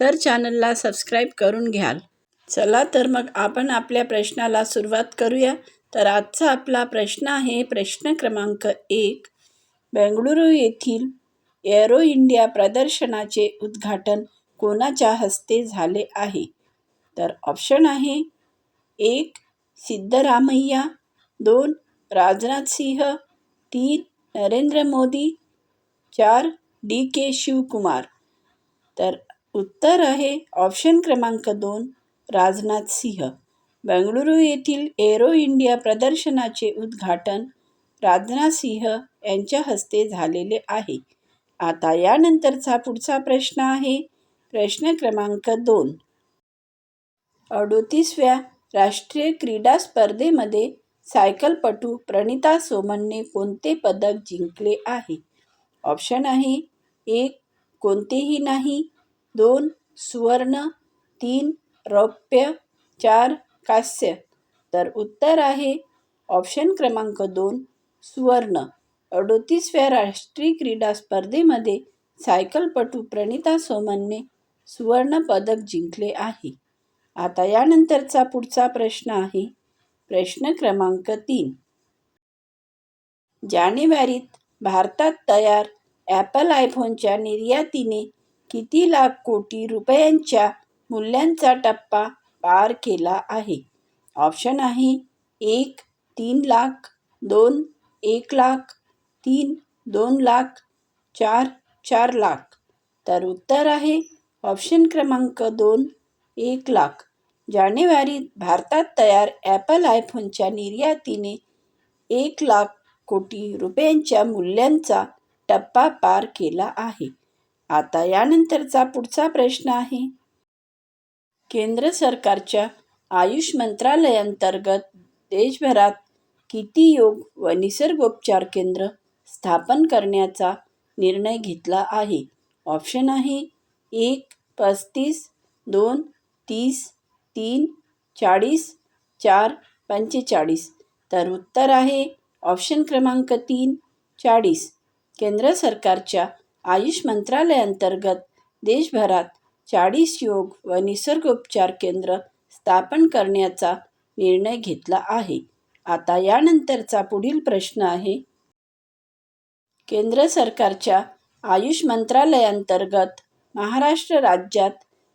तर चॅनलला सबस्क्राईब करून घ्याल. चला तर मग आपण आपल्या प्रश्नाला सुरुवात करूया. तर आजचा आपला प्रश्न आहे प्रश्न क्रमांक एक. बेंगळुरू येथील एरो इंडिया प्रदर्शनाचे उद्घाटन कोणाच्या हस्ते झाले आहे? तर ऑप्शन आहे एक सिद्धरामय्या दोन राजनाथ सिंह तीन नरेंद्र मोदी चार डी के शिवकुमार. तर उत्तर आहे ऑप्शन क्रमांक दोन राजनाथ सिंह. बेंगळुरू येथील एरो इंडिया प्रदर्शनाचे उद्घाटन राजनाथ सिंह यांच्या हस्ते झालेले आहे. आता यानंतरचा पुढचा प्रश्न आहे. प्रश्न क्रमांक दोन. अडोतीसव्या राष्ट्रीय क्रीडा स्पर्धेमध्ये सायकलपटू प्रणिता सोमनने कोणते पदक जिंकले आहे? ऑप्शन आहे एक कोणतेही नाही. दोन सुवर्ण तीन रौप्य चार कांस्य. तर उत्तर आहे ऑप्शन क्रमांक दोन सुवर्ण. अडोतीसव्या राष्ट्रीय क्रीडा स्पर्धेमध्ये सायकलपटू प्रणिता सोमनने सुवर्ण पदक जिंकले आहे. आता यानंतरचा पुढचा प्रश्न आहे. प्रश्न क्रमांक तीन. जानेवारीत भारतात तयार ॲपल आयफोनच्या निर्यातीने किती लाख कोटी रुपयांच्या मूल्यांचा टप्पा पार केला आहे? ऑप्शन आहे एक तीन लाख दोन एक लाख तीन दोन लाख चार चार लाख. तर उत्तर आहे ऑप्शन क्रमांक दोन एक लाख. जानेवारीत भारतात तयार ॲपल आयफोनच्या निर्यातीने एक लाख कोटी रुपयांच्या मूल्यांचा टप्पा पार केला आहे. आता यानंतरचा पुढचा प्रश्न आहे. केंद्र सरकारच्या आयुष मंत्रालयांतर्गत देशभरात किती योग व निसर्गोपचार केंद्र स्थापन करण्याचा निर्णय घेतला आहे? ऑप्शन आहे एक पस्तीस दोन तीस तीन चाळीस चार पंचेचाळीस. तर उत्तर आहे ऑप्शन क्रमांक तीन चाळीस. केंद्र सरकारच्या आयुष मंत्रालयांतर्गत देशभरात चाळीस योग व निसर्गोपचार केंद्र स्थापन करण्याचा निर्णय घेतला आहे. आता यानंतरचा पुढील प्रश्न आहे. केंद्र सरकारच्या आयुष मंत्रालयांतर्गत महाराष्ट्र राज्यात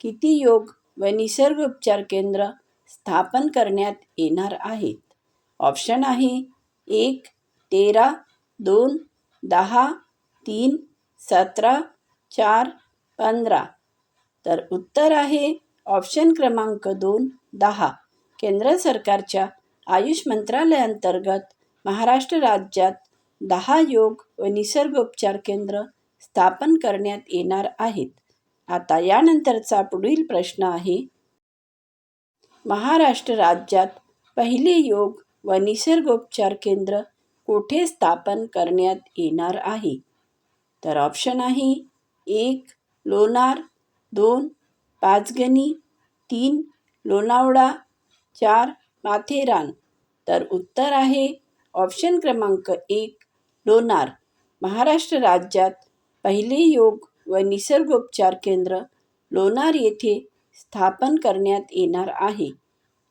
किती योग व निसर्गोपचार केंद्र स्थापन करण्यात येणार आहेत? ऑप्शन आहे एक तेरा दोन दहा तीन सतरा चार पंधरा. तर उत्तर आहे ऑप्शन क्रमांक दोन दहा. केंद्र सरकारच्या आयुष मंत्रालयांतर्गत महाराष्ट्र राज्यात दहा योग व निसर्गोपचार केंद्र स्थापन करण्यात येणार आहेत. आता यानंतरचा पुढील प्रश्न आहे महाराष्ट्र राज्यात पहिले योग व निसर्गोपचार केंद्र कोठे स्थापन करण्यात येणार आहे? तर ऑप्शन आहे एक लोणार दोन पाचगणी तीन लोणावळा चार माथेरान. तर उत्तर आहे ऑप्शन क्रमांक एक लोणार. महाराष्ट्र राज्यात पहिले योग व निसर्गोपचार केंद्र लोणार येथे स्थापन करण्यात येणार आहे.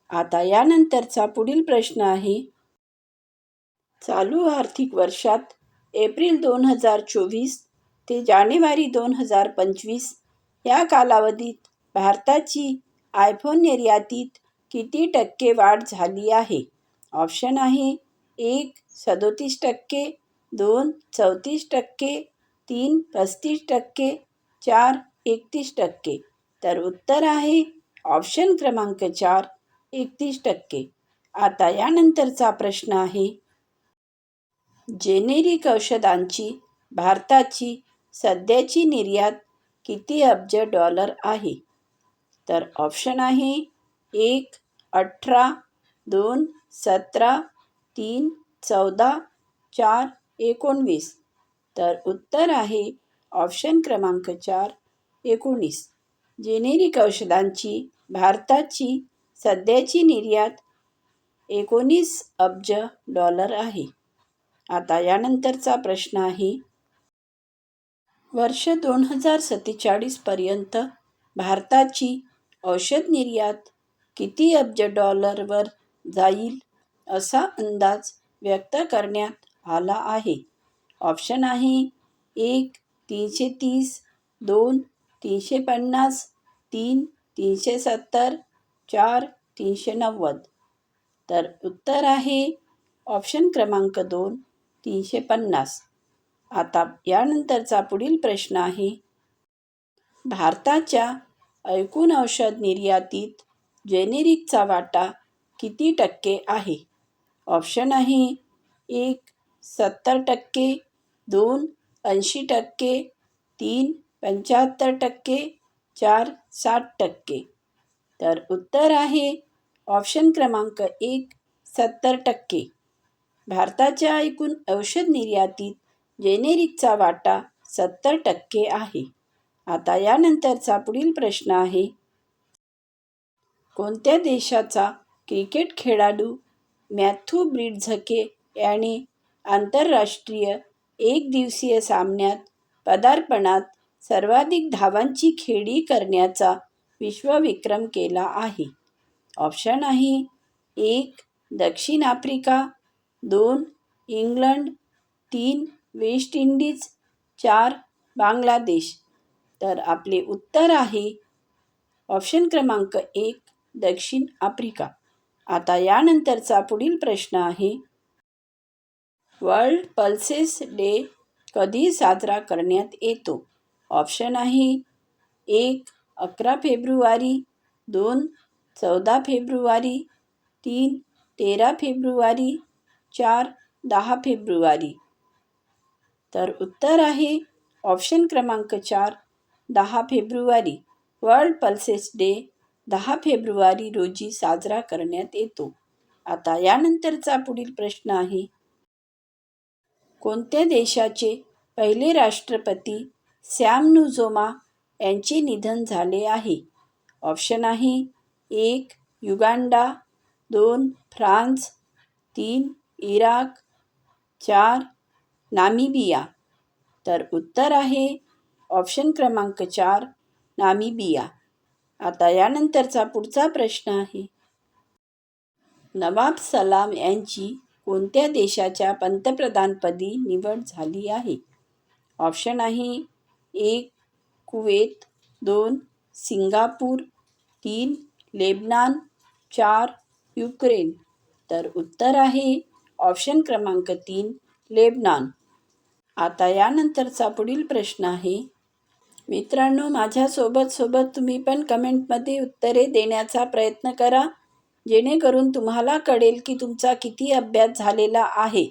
आता यानंतरचा पुढील प्रश्न आहे चालू आर्थिक वर्षात एप्रिल दोन हजार चोवीस ते जानेवारी दोन हजार पंचवीस या कालावधीत भारताची आयफोन निर्यातीत किती टक्के वाढ झाली आहे? ऑप्शन आहे एक सदोतीस टक्के दोन चौतीस टक्के तीन पस्तीस टक्के चार एकतीस टक्के. तर उत्तर आहे ऑप्शन क्रमांक चार एकतीस टक्के. आता यानंतरचा प्रश्न आहे जेनेरिक औषधांची भारताची सध्याची निर्यात किती अब्ज डॉलर आहे? तर ऑप्शन आहे एक अठरा दोन सतरा तीन चौदा चार एकोणवीस. तर उत्तर आहे ऑप्शन क्रमांक चार एकोणीस. जेनेरिक औषधांची भारताची सध्याची निर्यात एकोणीस अब्ज डॉलर आहे. आता यानंतरचा प्रश्न आहे वर्ष दोन हजार सत्तेचाळीसपर्यंत भारताची औषध निर्यात किती अब्ज डॉलरवर जाईल असा अंदाज व्यक्त करण्यात आला आहे. ऑप्शन आहे एक तीनशे तीस दोन तीनशे पन्नास तीन तीनशे सत्तर चार तीनशे नव्वद. तर उत्तर आहे ऑप्शन क्रमांक दोन तीनशे पन्नास. आता यानंतरचा पुढील प्रश्न आहे. भारताच्या ऐकूण औषध निर्यातीत जेनेरिकचा वाटा किती टक्के आहे? ऑप्शन आहे एक सत्तर टक्के दोन ऐंशी टक्के तीन पंच्याहत्तर टक्के चार साठ टक्के. तर उत्तर आहे ऑप्शन क्रमांक एक सत्तर टक्के. भारताच्या एकूण औषध निर्यातीत जेनेरिकचा वाटा सत्तर टक्के आहे. आता यानंतरचा पुढील प्रश्न आहे कोणत्या देशाचा क्रिकेट खेळाडू मॅथ्यू ब्रिडझके याने आंतरराष्ट्रीय एकदिवसीय सामन्यात पदार्पणात सर्वाधिक धावांची खेळी करण्याचा विश्वविक्रम केला आहे? ऑप्शन आहे एक दक्षिण आफ्रिका दोन इंग्लंड तीन वेस्ट इंडिज चार बांगलादेश. तर आपले उत्तर आहे ऑप्शन क्रमांक एक दक्षिण आफ्रिका. आता यानंतरचा पुढील प्रश्न आहे वर्ल्ड पल्सेस डे कधी साजरा करण्यात येतो? ऑप्शन आहे एक अकरा फेब्रुवारी दोन चौदा फेब्रुवारी तीन तेरा फेब्रुवारी चार दहा फेब्रुवारी. तर उत्तर आहे ऑप्शन क्रमांक चार दहा फेब्रुवारी. वर्ल्ड पल्सेस डे दहा फेब्रुवारी रोजी साजरा करण्यात येतो. आता यानंतरचा पुढील प्रश्न आहे. कोणत्या देशाचे पहिले राष्ट्रपती सॅम नुजोमा यांचे निधन झाले आहे? ऑप्शन आहे एक युगांडा दोन फ्रान्स तीन इराक चार नामिबिया. तर उत्तर आहे ऑप्शन क्रमांक चार नामिबिया. आता यानंतरचा पुढचा प्रश्न आहे. नवाब सलाम यांची कोणत्या देशाच्या पंतप्रधानपदी निवड झाली आहे? ऑप्शन आहे एक कुवेत दोन सिंगापूर तीन लेबनान चार युक्रेन. तर उत्तर आहे ऑप्शन क्रमांक तीन लेबनान. आता यानंतरचा पुढील प्रश्न आहे. मित्रांनो माझ्यासोबत सोबत तुम्ही पण कमेंटमध्ये उत्तरे देण्याचा प्रयत्न करा जेणेकरून तुम्हाला कळेल की तुमचा किती अभ्यास झालेला आहे.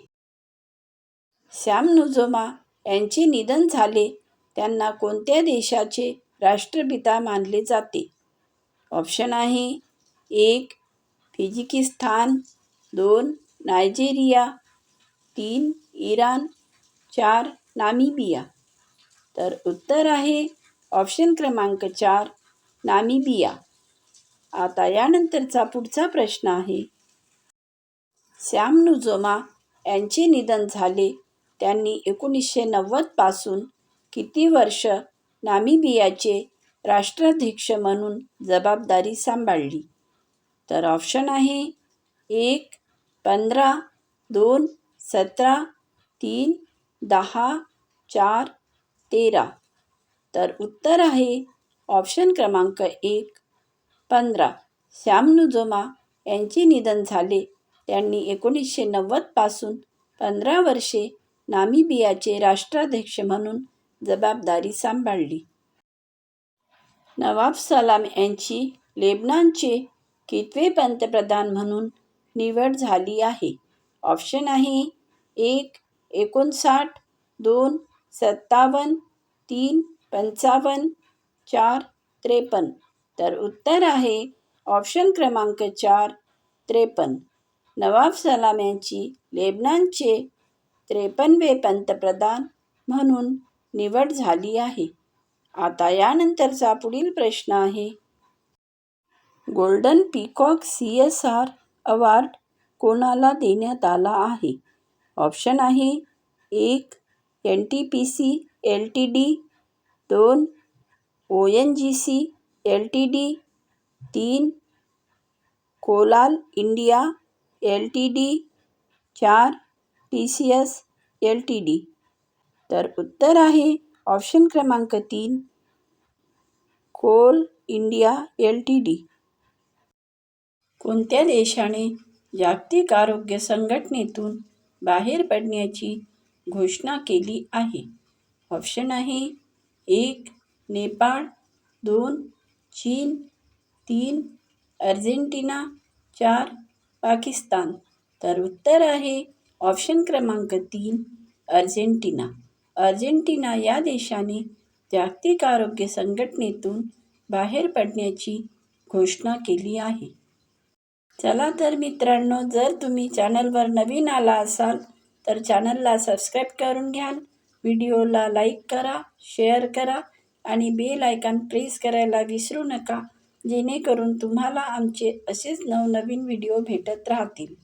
श्याम नुजोमा यांचे निधन झाले त्यांना कोणत्या देशाचे राष्ट्रपिता मानले जाते? ऑप्शन आहे एक फिजिकिस्तान दोन नायजेरिया तीन इराण चार नामिबिया. तर उत्तर आहे ऑप्शन क्रमांक चार नामिबिया. आता यानंतरचा पुढचा प्रश्न आहे. सॅम नुजोमा यांचे निधन झाले. त्यांनी एकोणीसशे नव्वदपासून किती वर्ष नामिबियाचे राष्ट्राध्यक्ष म्हणून जबाबदारी सांभाळली? तर ऑप्शन आहे एक पंधरा दोन सतरा तीन दहा चार तेरा. तर उत्तर आहे ऑप्शन क्रमांक एक पंधरा. श्याम नुजोमा यांचे निधन झाले. त्यांनी एकोणीसशे नव्वदपासून पंधरा वर्षे नामिबियाचे राष्ट्राध्यक्ष म्हणून जबाबदारी सांभाळली. नवाब सलाम यांची लेबनानचे कितवे पंतप्रधान म्हणून निवड झाली आहे? ऑप्शन आहे एक एकोणसाठ दोन सत्तावन्न तीन पंचावन्न चार त्रेपन्न. तर उत्तर आहे ऑप्शन क्रमांक चार त्रेपन्न. नवाब सलाम यांची लेबनानचे त्रेपन्नवे पंतप्रधान म्हणून निवड झाली आहे. आता यानंतरचा पुढील प्रश्न आहे. Golden peacock C S R award कोणाला देण्यात आला आहे? ऑप्शन आहे एक N T P C L T D दोन O N G C L T D तीन Coal India L T D चार T C S L T D तर उत्तर आहे ऑप्शन क्रमांक तीन Coal India L T D कोणत्या देशाने जागतिक आरोग्य संघटनेतून बाहेर पडण्याची घोषणा केली आहे. ऑप्शन आहे एक नेपाळ दोन चीन तीन अर्जेंटिना चार पाकिस्तान. तर उत्तर आहे ऑप्शन क्रमांक तीन अर्जेंटिना. अर्जेंटिना या देशाने जागतिक आरोग्य संघटनेतून बाहेर पडण्याची घोषणा केली आहे. चला तर मित्रांनो जर तुम्ही चॅनलवर नवीन आला असाल तर चॅनलला सबस्क्राईब करून घ्याल व्हिडिओला लाईक करा शेअर करा आणि बेल आयकॉन प्रेस करायला विसरू नका जेणेकरून तुम्हाला आमचे असेच नवनवीन व्हिडिओ भेटत राहतील.